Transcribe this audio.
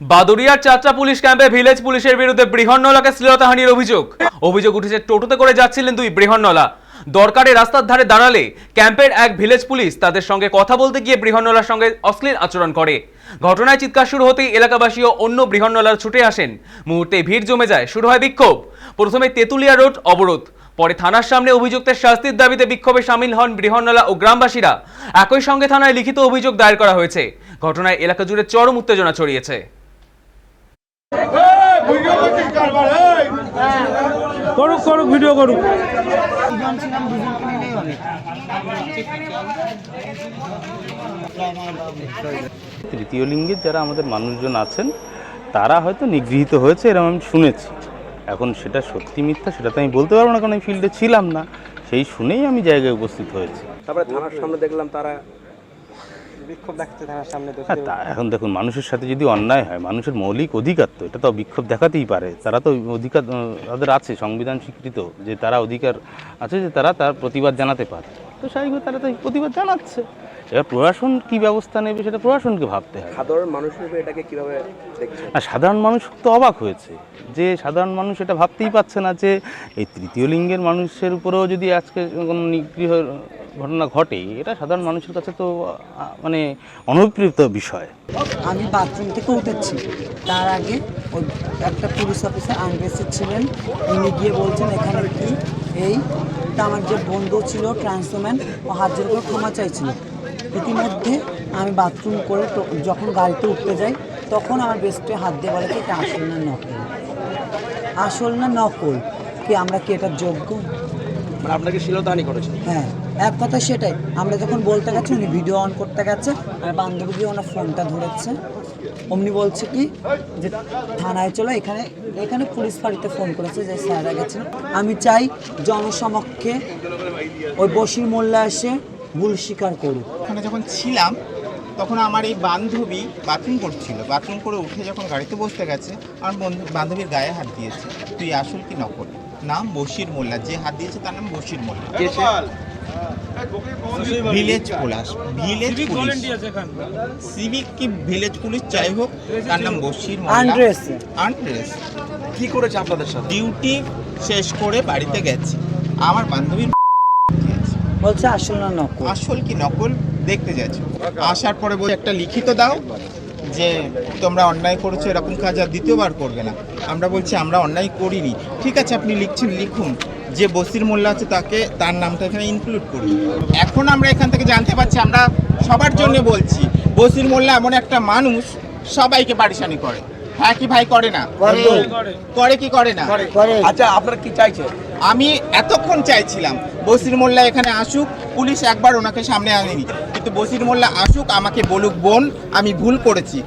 বাদুরিয়ার চারটা পুলিশ ক্যাম্পে ভিলেজ পুলিশের বিরুদ্ধে বৃহন্নলাকে শ্লীলতাহানির অভিযোগ। অভিযোগ উঠেছে টোটোতে করে যাচ্ছিলেন দুই বৃহন্নলা। দরকারে রাস্তার ধারে দাঁড়ালে ক্যাম্পের এক ভিলেজ পুলিশ তাদের সঙ্গে কথা বলতে গিয়ে বৃহন্নলার সঙ্গে অশ্লীল আচরণ করে। ঘটনায় চিৎকার শুরু হতেই এলাকাবাসী ও অন্য বৃহন্নলার ছুটে আসেন। মুহূর্তে ভিড় জমে যায়, শুরু হয় বিক্ষোভ। প্রথমে তেঁতুলিয়া রোড, অবরোধ। পরে থানার সামনে অভিযুক্তের শাস্তির দাবিতে বিক্ষোভে সামিল হন বৃহন্নলা ও গ্রামবাসীরা। একই সঙ্গে থানায় লিখিত অভিযোগ দায়ের করা হয়েছে। ঘটনায় এলাকা জুড়ে চরম উত্তেজনা ছড়িয়েছে। করুক করুক ভিডিও করুক। তৃতীয় লিঙ্গের যারা আমাদের মানুষজন আছেন তারা হয়তো নিগৃহীত হয়েছে এরকম আমি শুনেছি। এখন সেটা সত্যি মিথ্যা সেটা তো আমি বলতে পারব না কারণ আমি ফিল্ডে ছিলাম না। সেই শুনেই আমি জায়গায় উপস্থিত হয়েছি। তারপরে থানার সামনে দেখলাম তারা বিক্ষোভ থানার সামনে তো হ্যাঁ এখন দেখুন মানুষের সাথে যদি অন্যায় হয় মানুষের মৌলিক অধিকার তো এটা তো বিক্ষোভ দেখাতেই পারে। তারা তো অধিকার তাদের আছে সংবিধান স্বীকৃত যে তারা অধিকার আছে যে তারা তার প্রতিবাদ জানাতে পারে। তো স্বাভাবিক তারা তো প্রতিবাদ জানাচ্ছে। এবার প্রশাসন কি ব্যবস্থা নেবে সেটা প্রশাসনকে ভাবতে হয় সাধারণ মানুষ এটাকে কীভাবে দেখছেন? আর সাধারণ মানুষ তো অবাক হয়েছে যে সাধারণ মানুষ এটা ভাবতেই পারছে না যে এই তৃতীয় লিঙ্গের মানুষের উপরেও যদি আজকে কোনো নিগৃহ ঘটনা ঘটে এটা সাধারণ মানুষের কাছে তো মানে অনভিপ্রেত বিষয়। আমি বাথরুম থেকে উঠেছি। তার আগে ওই একটা পুলিশ অফিসার আনগ্রেসিভ ছিলেন। উনি গিয়ে বলছেন এখানে কি? এই আমার যে বন্ধু ছিল ট্রান্সফোম্যান ও হাত জোর করে ক্ষমা চাইছিল। ইতিমধ্যে আমি বাথরুম করে যখন গাড়িতে উঠতে যাই তখন আমার বেস্টে হাত দিয়ে বলে যে এটা আসল না নকল? আসল না নকল? কি আমরা কি এটা যোগ্য? মানে আপনাকে শিলতাহানি করেছে হ্যাঁ। এক কথা সেটাই আমরা যখন বলতে গেছি উনি ভিডিও অন করতে গেছে আর বান্ধবী দিয়ে ওনার ফোনটা ধরেছে। অমনি বলছে কি যে থানায় চলো এখানে এখানে পুলিশ ফাঁড়িতে ফোন করেছে যে স্যাররা গেছেন। আমি চাই জনসমক্ষে ওই বসির মোল্লা এসে ভুল স্বীকার করুক। ওখানে যখন ছিলাম তখন আমার এই বান্ধবী বাথরুম করছিল। বাথরুম করে উঠে যখন গাড়িতে বসতে গেছে আমার বন্ধু বান্ধবীর গায়ে হাত দিয়েছে। তুই আসল কি নকল? নাম বশির মোল্লা। যে হাত দিয়েছে তার নাম Bashir Molla. Village police village police civic কি ভিলেজ পুলিশ যাই হোক তার নাম মোল্লা আন্ড্রেস আন্ড্রেস কি করেছে আপনাদের সাথে? ডিউটি শেষ করে বাড়িতে গেছে। আমার বান্ধবীর বলছে আসল না নকল? আসল কি নকল? দেখতে যাচ্ছে। আসার পরে বলে একটা লিখিত দাও যে তোমরা অন্যায় করেছ এরকম কাজ আর দ্বিতীয়বার করবে না। আমরা বলছি আমরা অন্যায় করিনি। ঠিক আছে আপনি লিখছেন লিখুন। যে বসির মোল্লা আছে তাকে তার নামটা এখানে ইনক্লুড করি। এখন আমরা এখান থেকে জানতে পারছি আমরা সবার জন্য বলছি বসির মোল্লা এমন একটা মানুষ সবাইকে পারিশানি করে। হ্যাঁ কি ভাই করে না? করে। কি করে না? আচ্ছা আপনারা কি চাইছেন? আমি এতক্ষণ চাইছিলাম বসির মোল্লা এখানে আসুক পুলিশ একবার ওনাকে সামনে আনেনি। কিন্তু বসির মোল্লা আসুক আমাকে বলুক বোন আমি ভুল করেছি।